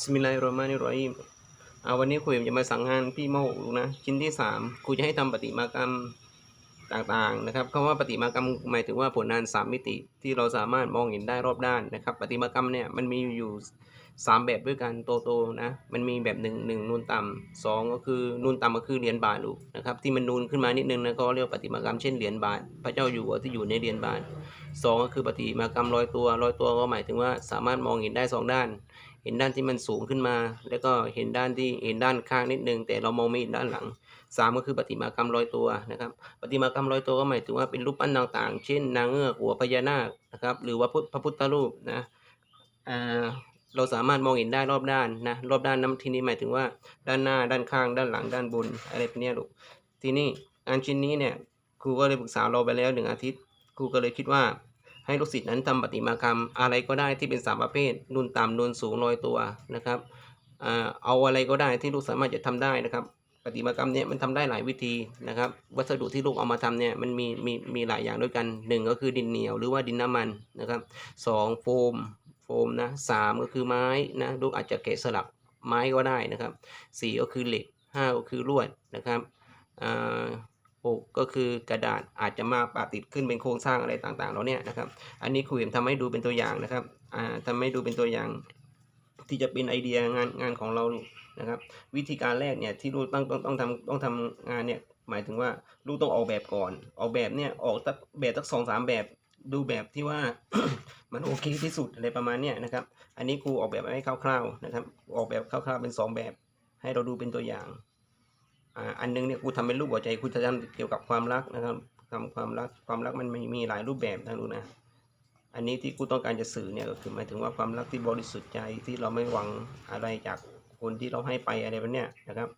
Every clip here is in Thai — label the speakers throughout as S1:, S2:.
S1: สมิลลาฮิรเราะห์มานิรเราะฮีมอ่าวันนี้ครูเอ็มจะมาสั่งงานพี่โมหกนะชิ้นที่สามครูจะให้ทำปฏิมากรรมต่างๆนะครับคำว่าปฏิมากรรมหมายถึงว่าผลงานสามมิติที่เราสามารถมองเห็นได้รอบด้านนะครับปฏิมากรรมเนี่ยมันมีอยู่สามแบบด้วยกันโตๆนะมันมีแบบหนึ่งหนึ่งนูนต่ำสองก็คือนูนต่ำก็คือเหรียญบาทลูกนะครับที่มันนูนขึ้นมานิดนึงนะก็เรียกว่าปฏิมากรรมเช่นเหรียญบาท พระเจ้าอยู่หัวที่อยู่ในเหรียญบาทสองก็คือปฏิมากรรมลอยตัวลอยตัวก็หมายถึงว่าสามารถมองเห็นได้สองด้าน เห็นด้านที่มันสูงขึ้นมา แล้วก็เห็นด้านที่เห็นด้านข้างนิดนึง แต่เรามองไม่เห็นด้านหลังสามก็คือประติมากรรมลอยตัวนะครับประติมากรรมลอยตัวก็หมายถึงว่าเป็นรูปปั้นต่างๆ เช่น นางเงือกหัวพญานาคนะครับหรือว่าพระพุทธรูปนะเราสามารถมองเห็นได้รอบด้านนะรอบด้านนั้นที่นี้หมายถึงว่า ด้านหน้าด้านข้าง ด้านหลังด้านบนอะไรพวกเนี้ยลูกทีนี้งานชิ้นนี้เนี่ยครูก็เลยปรึกษาเราไปแล้วหนึ่งอาทิตย์ครูก็เลยคิดว่า ให้ลูกศิษย์นั้นทำปฏิมากรรมอะไรก็ได้ที่เป็นสามประเภทนุ่นต่ำนุ่นสูงลอยตัวนะครับเอาอะไรก็ได้ที่ลูกสามารถจะทำได้นะครับปฏิมากรรมเนี่ยมันทำได้หลายวิธีนะครับ วัสดุที่ลูกเอามาทำเนี่ยมันมีมีมีหลายอย่างด้วยกันหนึ่งก็คือดินเหนียวหรือว่าดินน้ำมันนะครับสองโฟมโฟมนะสามก็คือไม้นะลูกอาจจะแกะสลักไม้ก็ได้นะครับสี่ก็คือเหล็กห้าก็คือลวดนะครับ โอ่าหกก็คือกระดาษอาจจะมาปะติดขึ้นเป็นโครงสร้างอะไรต่างๆเราเนี่ยนะครับ อันนี้ครูเอ็มทำให้ดูเป็นตัวอย่างนะครับอ่าทำให้ดูเป็นตัวอย่าง ที่จะเป็นไอเดียงานงานของเรานะครับ วิธีการแรกเนี่ยที่ลูกต้องต้องต้องทำต้องทำงานเนี่ยหมายถึงว่าลูกต้องออกแบบก่อน ออกแบบเนี่ยออกตักแบบตักสองสามแบบดูแบบที่ว่ามันโอเคที่สุดอะไรประมาณเนี้ยนะครับ อันนี้ครูออกแบบให้คร่าวๆนะครับ ออกแบบคร่าวๆเป็นสองแบบ ให้เราดูเป็นตัวอย่าง อ่าอันนึงเนี่ยครูทำเป็นรูปหัวใจครูจะทำเกี่ยวกับความรักนะครับทำความรักความรักมันมีมีหลายรูปแบบนะลูกนะอันนี้ที่ครูต้องการจะสื่อเนี่ยก็คือหมายถึงว่าความรักที่บริสุทธิ์ใจที่เราไม่หวังอะไรจากคนที่เราให้ไปอะไรแบบเนี้ยนะครับ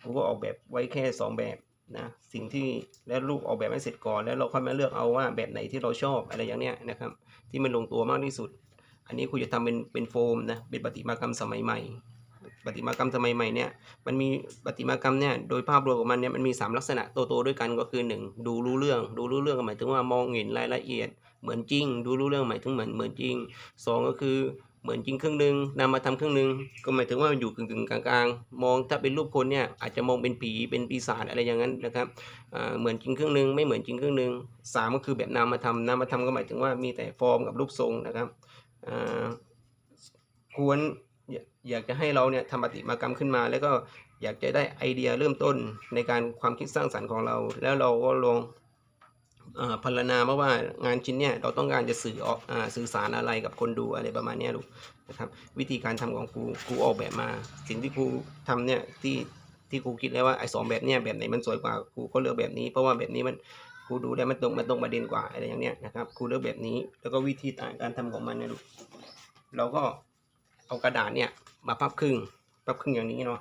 S1: ครูก็ออกแบบไว้แค่สองแบบนะสิ่งที่แล้วลูกออกแบบให้เสร็จก่อน แล้วเราค่อยมาเลือกเอาว่าแบบไหนที่เราชอบอะไรอย่างเนี้ยนะครับที่มันลงตัวมากที่สุด อันนี้ครูจะทำเป็นเป็นโฟมนะเป็นปฏิมากรรมสมัยใหม่ ปฏิมากรรมสมัยใหม่เนี่ยมันมีปฏิมากรรมเนี่ยโดยภาพรวมของมันเนี่ยมันมี 3 ลักษณะโตๆด้วยกันก็คือ 1 ดูรู้เรื่อง ดูรู้เรื่องหมายถึงว่ามองเห็นรายละเอียด เหมือนจริง ดูรู้เรื่องหมายถึงเหมือนเหมือนจริง 2 ก็คือเหมือนจริงครึ่งหนึ่งนำมาทำครึ่งหนึ่งก็หมายถึงว่ามันอยู่กึ่งๆกลางๆ มองถ้าเป็นรูปคนเนี่ยอาจจะมองเป็นผีเป็นปีศาจอะไรอย่างนั้นนะครับเหมือนจริงครึ่งหนึ่งไม่เหมือนจริงครึ่งหนึ่งสามก็คือแบบนามธรรมนามธรรมก็หมายถึงว่ามีแต่ฟอร์มกับรูปทรงนะครับควร อยากจะให้เราเนี่ยทำปฏิมากรรมขึ้นมา แล้วก็อยากจะได้ไอเดียเริ่มต้นในการความคิดสร้างสรรค์ของเรา แล้วเราก็ลองพรรณนามาว่างานชิ้นเนี่ยเราต้องการจะสื่อออกอสื่อสารอะไรกับคนดูอะไรประมาณนี้ลูกนะครับวิธีการทำของครูครูออกแบบมา สิ่งที่ครูทำเนี่ยที่ที่ครูคิดแล้วว่าไอ้สองแบบเนี่ยแบบไหนมันสวยกว่าครูก็เลือกแบบนี้เพราะว่าแบบนี้มันครูดูแล้มันตรงมันตรงประเด็นกว่าอะไรอย่างเนี้ยนะครับครูเลือกแบบนี้แล้วก็วิธีการทำของมันนี่ยลูกเราก็ เอากระดาษเนี่ยมาพับครึ่งพับครึ่งอย่างนี้เนาะ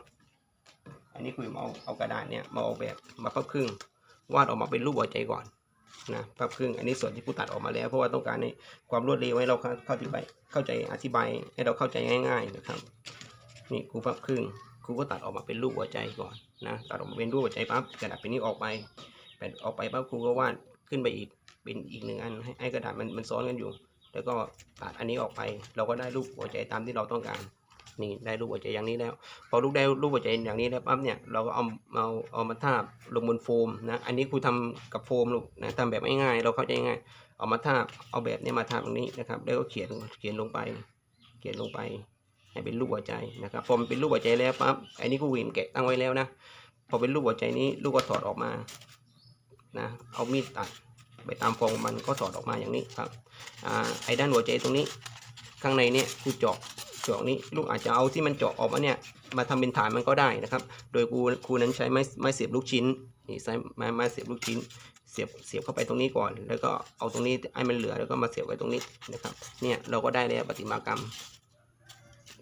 S1: อันนี้คุยเอาเอากระดาษเนี่ยมาออกแบบมาพับครึ่งวาดออกมาเป็นรูปหัวใจก่อนนะพับครึ่งอันนี้ส่วนที่ผู้ตัดออกมาแล้ว เพราะว่าต้องการให้ความรวดเร็วให้เราเข้าเข้าใจเข้าใจอธิบายให้เราเข้าใจง่าย ๆนะครับนี่ครูพับครึ่งครูก็ตัดออกมาเป็นรูปหัวใจก่อนนะตัดออกมาเป็นรูปหัวใจปั๊บกระดาษเป็นนี้ออกไปเป็นออกไปปั๊บครูก็วาดขึ้นไปอีกเป็นอีกหนึ่งอันให้กระดาษมันมันซ้อนกันอยู่ แล้วก็ตัดอันนี้ออกไป เราก็ได้รูปหัวใจตามที่เราต้องการ นี่ได้รูปหัวใจอย่างนี้แล้ว พอลูกได้รูปหัวใจอย่างนี้แล้วปั๊บเนี่ย เราก็เอาเอาเอามาทาบลงบนโฟมนะ อันนี้ครูทำกับโฟมลูกนะทำแบบง่ายๆ เราเข้าใจง่าย เอามาทาบ เอาแบบเนี้มาทาบตรงนี้นะครับ แล้วก็เขียนเขียนลงไป เขียนลงไป ให้เป็นรูปหัวใจนะครับ พอมันเป็นรูปหัวใจแล้วปั๊บ อันนี้ครูวิมแกะตั้งไว้แล้วนะ พอเป็นรูปหัวใจนี้ลูกก็ถอดออกมา นะ เอามีดตัด ไปตามฟองมันก็ถอดออกมาอย่างนี้ครับอไอ้ด้านหัวใจตรงนี้ ข้างในเนี่ยครูเจาะเจาะนี้ลูกอาจจะเอาที่มันเจาะออกมาเนี่ยมาทำเป็นฐานมันก็ได้นะครับ โดยครูครูนั้นใช้ไม้ไม้เสียบลูกชิ้นนี่ใช้ไม้ไม้เสียบลูกชิ้น เสียบเสียบเข้าไปตรงนี้ก่อน แล้วก็เอาตรงนี้ให้มันเหลือแล้วก็มาเสียบไว้ตรงนี้นะครับเนี่ยเราก็ได้แล้วปฏิมากรรม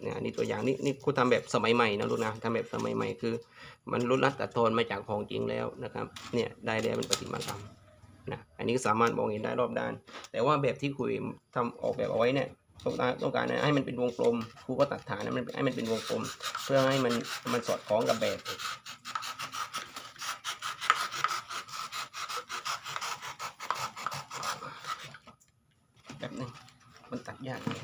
S1: เนี่ยนี่ตัวอย่างนี่นี่ครูทำแบบสมัยใหม่นะลูกนะทำแบบสมัยใหม่คือ มันลดลัดตัดทอนมาจากของจริงแล้วนะครับเนี่ยได้แล้วเป็นปฏิมากรรม นะอันนี้สามารถมองเห็นได้รอบด้าน แต่ว่าแบบที่คุยทำออกแบบเอาไว้เนี่ยต้องการต้องการให้มันเป็นวงกลมครูก็ตัดฐานให้มันให้มันเป็นวงกลม เพื่อให้มันมันสอดคล้องกับแบบแบบนึงมันตัดยากเลย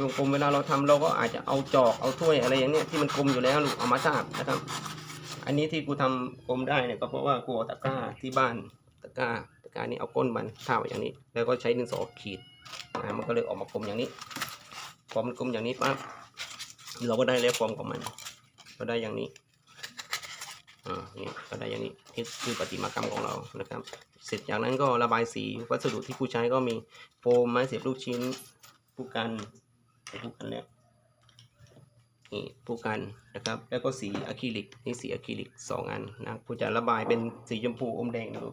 S1: วงกลมเวลาเราทำเราก็อาจจะเอาจอกเอาถ้วยอะไรอย่างเนี้ยที่มันกลมอยู่แล้วลูกเอามาทาบนะครับ อันนี้ที่กูทำกลมได้เนี่ยก็เพราะว่ากูเอาตะกร้าที่บ้านตะกร้าตะกร้านี้เอาก้นมันทาไว้อย่างนี้ แล้วก็ใช้ดินสอขีดอ่ามันก็เลยออกมากลมอย่างนี้พอมันกลมอย่างนี้ปั๊บเราก็ได้เลฟฟอร์มของมัน ก็ได้อย่างนี้อ่านี่ก็ได้อย่างนี้นี่คือประติมากรรมของเรานะครับ เสร็จจากนั้นก็ระบายสีวัสดุที่กูใช้ก็มีโฟมไม้เสียบลูกชิ้นผู้กันผู้กันเนี่ย นี่ผู้กันนะครับ แล้วก็สีอะคริลิกนี่สีอะคริลิกสองอันนะกูจะระบายเป็นสีชมพูอมแดงดู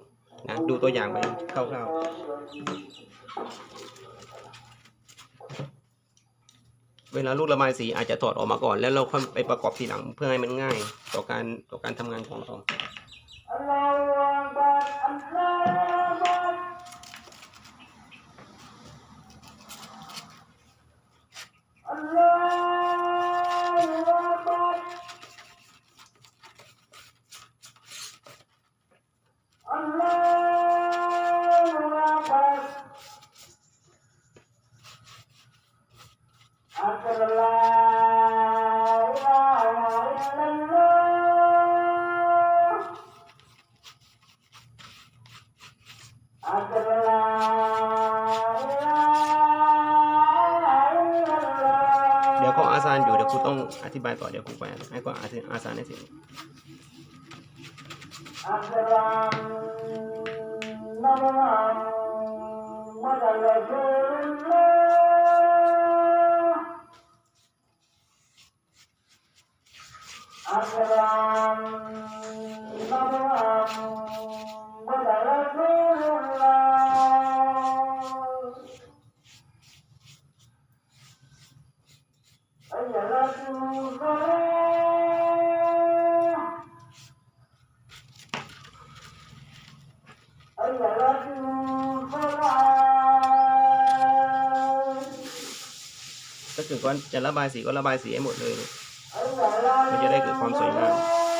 S1: นะดูตัวอย่างไปคร่าวๆเวลาลูกระบายสีอาจจะถอดออกมาก่อน แล้วเราค่อยไปประกอบทีหลังเพื่อให้มันง่าย ต่อการต่อการทำงานของเรา ธิบายต่อเดี๋ยวครูไปให้ก็อาซานอาซานให้เสร็จ ถ้าเกิดว่าจะระบายสีก็ระบายสีให้หมดเลย มันจะได้เกิดความสวยงาม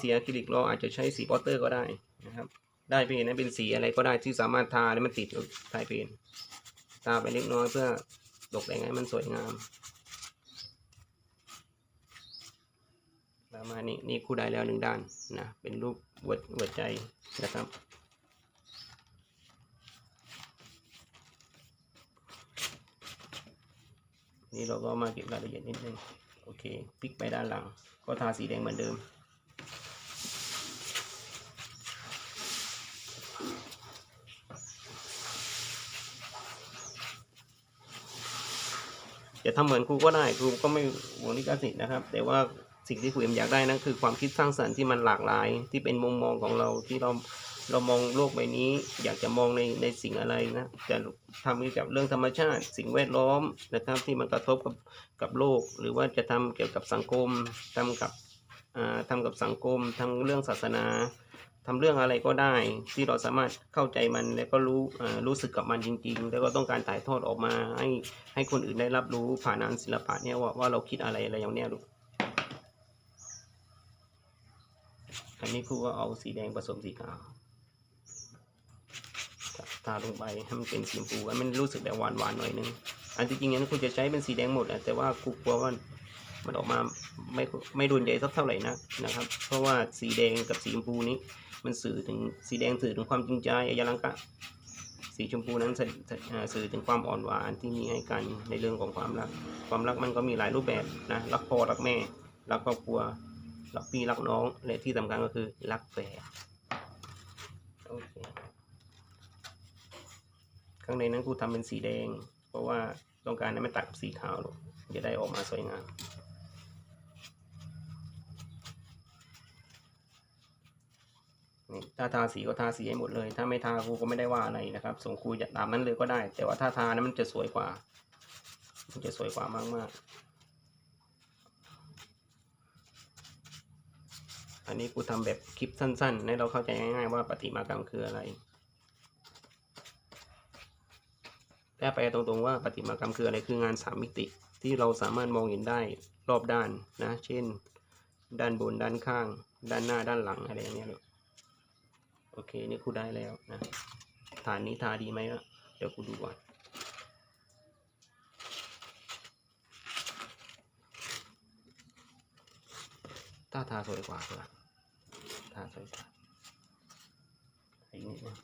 S1: สีอะคริลิกเราอาจจะใช้สีปอตเตอร์ก็ได้นะครับได้เพนนะเป็นสีอะไรก็ได้ที่สามารถทาแล้วมันติดกับทายเพนทาไปเล็กน้อยเพื่อตกแต่งให้มันสวยงามประมาณนี้นี่คู่ได้แล้วหนึ่งด้านนะเป็นรูปหัวหัวใจนะครับนี่เราก็มาเก็บรายละเอียดนิดนึงโอเคพลิกไปด้านหลัง ก็ทาสีแดงเหมือนเดิม จะทำเหมือนครูก็ได้ครูก็ไม่หวงลิขสิทธิ์นะครับ แต่ว่าสิ่งที่ครูเอ็มอยากได้นั่นคือความคิดสร้างสรรค์ที่มันหลากหลาย ที่เป็นมุมมองของเราที่เราเรามองโลกใบนี้ อยากจะมองในในสิ่งอะไรนะจะทำเกี่ยวกับเรื่องธรรมชาติ สิ่งแวดล้อมนะครับ ที่มันกระทบกับกับโลก หรือว่าจะทำเกี่ยวกับสังคมทำกับอ่าทำกับสังคมทำเรื่องศาสนา ทำเรื่องอะไรก็ได้ที่เราสามารถเข้าใจมันแล้วก็รู้รู้สึกกับมันจริง ๆ แล้วก็ต้องการถ่ายทอดออกมาให้ให้คนอื่นได้รับรู้ผ่านงานศิลปะเนี่ยว่าว่าเราคิดอะไรอะไรอย่างเนี้ยลูกอันนี้ครูก็เอาสีแดงผสมสีขาวทาลงไปให้มันเป็นสีชมพูมันรู้สึกแบบหวานหวานหน่อยนึงอันที่จริงนั้นครูจะใช้เป็นสีแดงหมดอะแต่ว่าครูกลัวว่ามันออกมาไม่ไม่โดนใจสักเท่าไหร่นักนะครับ เพราะว่าสีแดงกับสีชมพูนี้ มันสื่อถึงสีแดงสื่อถึงความจริงใจอายลังกะ สีชมพูนั้นสื่อถึงความอ่อนหวานที่มีให้กันในเรื่องของความรัก ความรักมันก็มีหลายรูปแบบนะรักพ่อรักแม่ รักครอบครัว รักพี่รักน้องและที่สำคัญก็คือรักแฟนโอเคข้างในนั้นกูทำเป็นสีแดง เพราะว่าต้องการให้มันตัดกับสีขาวลูกจะได้ออกมาสวยงาม นี่ถ้าทาสีก็ทาสีให้หมดเลย ถ้าไม่ทาครูก็ไม่ได้ว่าอะไรนะครับ ส่งครูจะตามนั้นเลยก็ได้ แต่ว่าถ้าทานั้นมันจะสวยกว่า มันจะสวยกว่ามากมากอันนี้กูทำแบบคลิปสั้นๆ ให้เราเข้าใจง่ายๆว่าประติมากรรมคืออะไรแต่ไปตรงๆว่าประติมากรรมคืออะไรคืองานสามมิติที่เราสามารถมองเห็นได้รอบด้านนะ เช่น ด้านบนด้านข้าง ด้านหน้าด้านหลังอะไรอย่างเงี้ยเลย โอเคนี่คูได้แล้วนะฐานนี้ทาดีไหมอะเดี๋ยวกูดูก่อนถ้าทาสวยกว่าก็ทาสวยกว่าอีกนิดนึง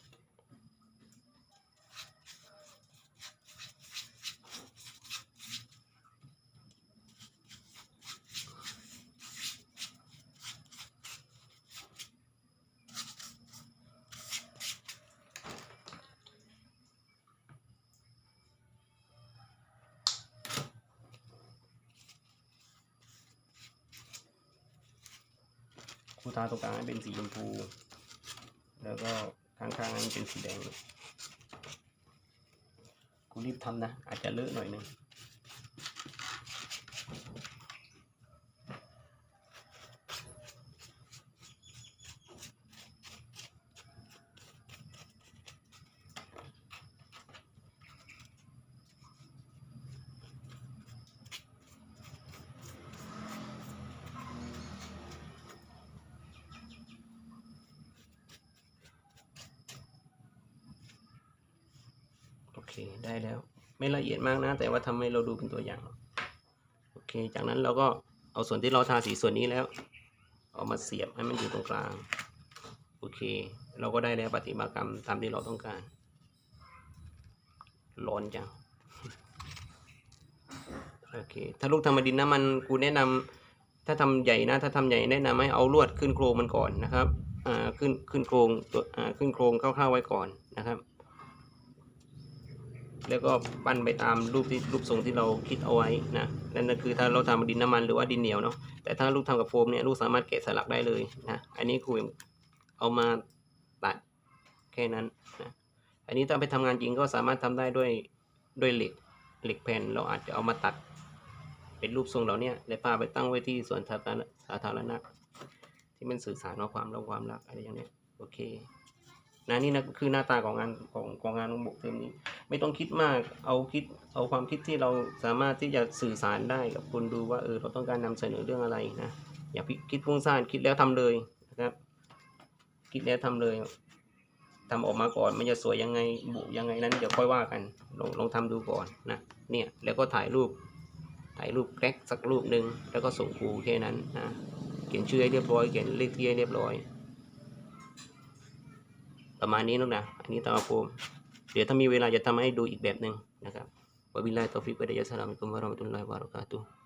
S1: ครูทาตรงกลางให้เป็นสีชมพู แล้วก็ข้างๆให้นเป็นสีแดงกูรีบทำนะ อาจจะเลอะหน่อยนึง เคได้แล้ว ไม่ละเอียดมากนะ แต่ว่าทำให้เราดูเป็นตัวอย่าง โอเค จากนั้นเราก็เอาส่วนที่เราทาสีส่วนนี้แล้ว เอามาเสียบให้มันอยู่ตรงกลาง โอเค เราก็ได้แล้วปฏิมากรรมตามที่เราต้องการ ร้อนจัง โอเค ถ้าลูกทำมาดินน้ำมันกูแนะนำถ้าทำใหญ่นะ ถ้าทำใหญ่แนะนำให้เอาลวดขึ้นโครงมันก่อนนะครับ อ่า ขึ้นขึ้นโครงตัว อ่า ขึ้นโครงคร่าวๆไว้ก่อนนะครับ แล้วก็ปั้นไปตามรูปที่รูปทรงที่เราคิดเอาไว้นะนั่นก็คือถ้าเราทำดินน้ำมันหรือว่าดินเหนียวเนาะแต่ถ้าลูกทำกับโฟมเนี่ยลูกสามารถแกะสลักได้เลยนะอันนี้ครูเอามาตัดแค่นั้นนะอันนี้ถ้าไปทำงานจริงก็สามารถทำได้ด้วยด้วยเหล็กเหล็กแผ่นเราอาจจะเอามาตัด เป็นรูปทรงเหล่าเนี้ยแล้วพาไปตั้งไว้ที่สวนสาธารณะสาธารณะที่มันสื่อสารว่าความรักความรักอะไรอย่างเนี้ยโอเค นะนี่นะคือหน้าตาของงานของของงานของบุกเทอมนี้ ไม่ต้องคิดมากเอาคิดเอาความคิดที่เราสามารถที่จะสื่อสารได้กับคนดูว่าเออเราต้องการนำเสนอเรื่องอะไรนะอย่าคิดฟุ้งซ่านคิดแล้วทำเลยนะครับคิดแล้วทำเลยทำออกมาก่อนมันจะสวยยังไงบุยังไงนั้นเดี๋ยวค่อยว่ากันลองลองทำดูก่อนนะเนี่ยแล้วก็ถ่ายรูปถ่ายรูปแกร็กสักรูปหนึ่งแล้วก็ส่งครูแค่นั้นนะเขียนชื่อให้เรียบร้อยเขียนเลขที่ให้เรียบร้อย ประมาณนี้ลูกนะ อันนี้ตามผมเดี๋ยวถ้ามีเวลาจะทำให้ดูอีกแบบหนึ่งนะครับวบิลลาฮิตอฟิกวะฮิดายะฮ์สลามุกุมวะเราะมะตุลลอฮิวะบะเราะกาตุฮ์